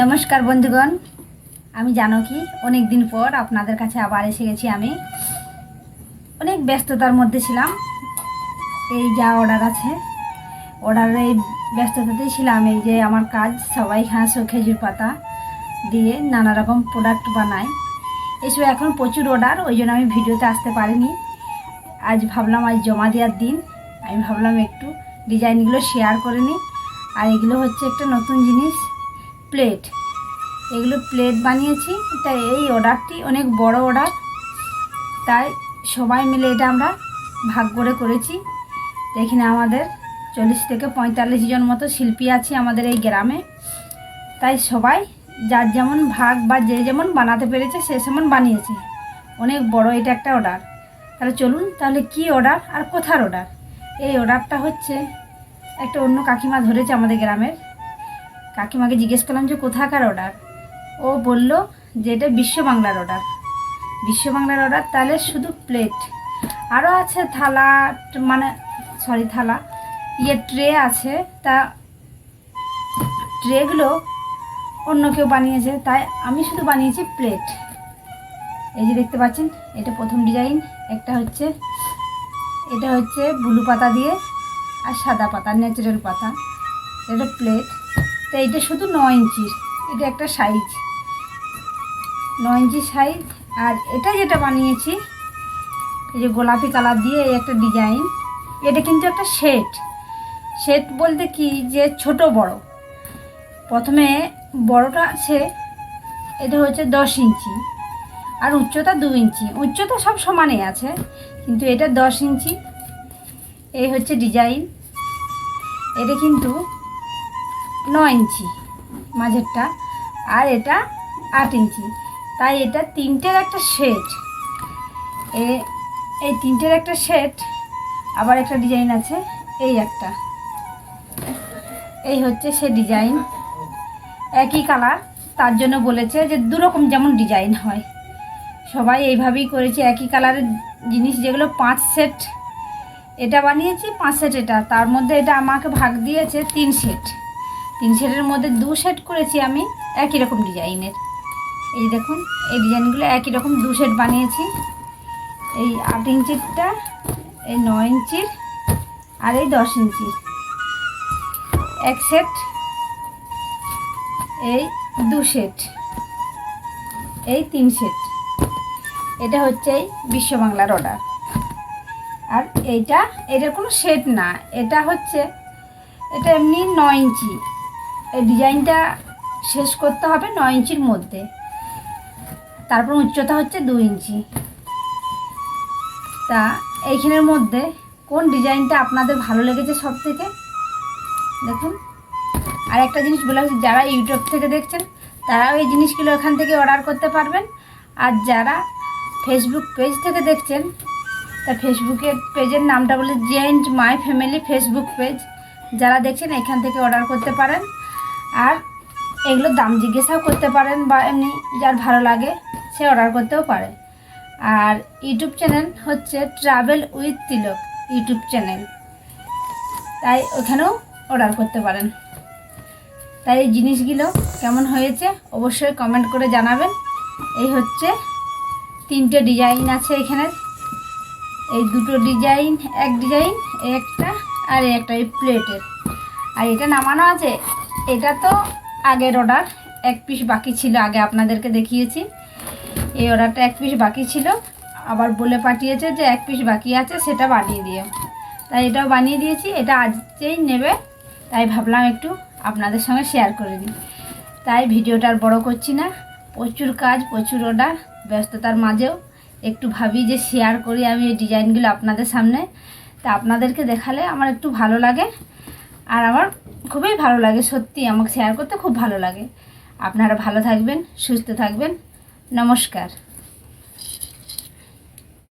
নমস্কার বন্ধুগণ। আমি জানো কি অনেক দিন পর আপনাদের কাছে আবার এসে গেছি আমি। অনেক ব্যস্ততার মধ্যে ছিলাম। এই যা অর্ডার আছে অর্ডারের এই ব্যস্ততাতেই ছিলাম। এই যে আমার কাজ, সবাই ঘাস ও খেজুর পাতা দিয়ে নানা রকম প্রোডাক্ট বানাই এসব এখন প্রচুর অর্ডার ওই জন্য আমি ভিডিওতে আসতে পারিনি। আজ ভাবলাম আজ জমা দেওয়ার দিন। আমি ভাবলাম একটু ডিজাইনগুলো শেয়ার করে নিই। আর এগুলো হচ্ছে একটা নতুন জিনিস। প্লেট এগুলো প্লেট বানিয়েছি, তাই এই অর্ডারটি অনেক বড় অর্ডার তাই সবাই মিলে এটা আমরা ভাগ করে করেছি। এখানে আমাদের চল্লিশ থেকে পঁয়তাল্লিশ জন মতো শিল্পী আছে আমাদের এই গ্রামে। তাই সবাই যার যেমন ভাগ বা যে যেমন বানাতে পেরেছে, সে সেমন বানিয়েছে। অনেক বড় এটা একটা অর্ডার তাহলে চলুন, তাহলে কি অর্ডার আর কোথার অর্ডার এই অর্ডারটা হচ্ছে একটা অন্য কাকিমা ধরেছে আমাদের গ্রামের। কাকিমাকে জিজ্ঞেস করলাম যে কোথাকার অর্ডার ও বলল যে এটা বিশ্ব বাংলার অর্ডার বিশ্ব বাংলার অর্ডার তাহলে শুধু প্লেট আরও আছে থালা মানে সরি থালা। ইয়ে ট্রে আছে, তা ট্রেগুলো অন্য কেউ বানিয়েছে, তাই আমি শুধু বানিয়েছি প্লেট এই যে দেখতে পাচ্ছেন, এটা প্রথম ডিজাইন একটা হচ্ছে, এটা হচ্ছে ব্লু পাতা দিয়ে, আর সাদা পাতা ন্যাচারাল পাতা। এটা প্লেট তো এটা শুধু ন ইঞ্চির এটা একটা সাইজ ন ইঞ্চি সাইজ আর এটা যেটা বানিয়েছি, এই যে গোলাপি কালার দিয়ে এই একটা ডিজাইন এটা কিন্তু একটা সেট সেট বলতে কি? যে ছোট বড়। প্রথমে বড়টা আছে, এটা হচ্ছে দশ ইঞ্চি। আর উচ্চতা দু ইঞ্চি। উচ্চতা সব সমানই আছে, কিন্তু এটা দশ ইঞ্চি। এই হচ্ছে ডিজাইন এটা কিন্তু ন ইঞ্চি মাঝেরটা, আর এটা আট ইঞ্চি। তাই এটা তিনটের একটা সেট এ, এই তিনটের একটা সেট আবার একটা ডিজাইন আছে, এই একটা। এই হচ্ছে সে ডিজাইন। একই কালার, তার জন্য বলেছে যে দুরকম যেমন ডিজাইন হয়। সবাই এইভাবেই করেছে, একই কালারের জিনিস, যেগুলো পাঁচ সেট। এটা বানিয়েছি, পাঁচ সেট এটা। তার মধ্যে এটা আমাকে ভাগ দিয়েছে তিন সেট। তিন সেটের মধ্যে দু সেট করেছি আমি একই রকম ডিজাইনের। এই দেখুন, এই ডিজাইনগুলো একই রকম দু সেট বানিয়েছি। এই আট ইঞ্চিরটা, এই নয় ইঞ্চির, আর এই দশ ইঞ্চির এক সেট, এই দু সেট, এই তিন সেট। এটা হচ্ছে এই বিশ্ব বাংলার অর্ডার আর এইটা, এটার কোনো সেট না, এটা হচ্ছে, এটা এমনি নয় ইঞ্চি। এই ডিজাইনটা শেষ করতে হবে নয় ইঞ্চির মধ্যে। তারপর উচ্চতা হচ্ছে দু ইঞ্চি। তা এইখানের মধ্যে কোন ডিজাইনটা আপনাদের ভালো লেগেছে সব থেকে দেখুন। আর একটা জিনিস বলা হচ্ছে যারা ইউটিউব থেকে দেখছেন তারাও এই জিনিসগুলো এখান থেকে অর্ডার করতে পারবেন। আর যারা ফেসবুক পেজ থেকে দেখছেন, তা ফেসবুকের পেজের নামটা বলে জেন্ট মাই ফ্যামিলি ফেসবুক পেজ। যারা দেখছেন, এখান থেকে অর্ডার করতে পারেন। আর এগুলোর দাম জিজ্ঞাসাও করতে পারেন বা এমনি যার ভালো লাগে সে অর্ডার করতেও পারে। আর ইউটিউব চ্যানেল হচ্ছে travel with Tilak YouTube channel তাই ওখানেও অর্ডার করতে পারেন। তাই এই জিনিসগুলো কেমন হয়েছে অবশ্যই কমেন্ট করে জানাবেন। এই হচ্ছে তিনটে ডিজাইন আছে এখানে। এই দুটো ডিজাইন এক ডিজাইন একটা আর একটা এই প্লেটের আর এটা নামানো আছে? এটা তো আগের অর্ডার এক পিস বাকি ছিল, আগে আপনাদেরকে দেখিয়েছি। এই অর্ডারটা এক পিস বাকি ছিল, আবার বলে পাঠিয়েছে যে এক পিস বাকি আছে, সেটা বানিয়ে দিও। তাই এটাও বানিয়ে দিয়েছি, এটা আজকেই নেবে, তাই ভাবলাম একটু আপনাদের সঙ্গে শেয়ার করে দিই। তাই ভিডিওটা আর বড় করছি না, প্রচুর কাজ, প্রচুর অর্ডার ব্যস্ততার মাঝেও একটু ভাবি যে শেয়ার করি আমি এই ডিজাইনগুলো আপনাদের সামনে। তা আপনাদেরকে দেখালে আমার একটু ভালো লাগে, আর আমার খুবই ভালো লাগে, সত্যি আমাকে শেয়ার করতে খুব ভালো লাগে। আপনারা ভালো থাকবেন, সুস্থ থাকবেন। নমস্কার।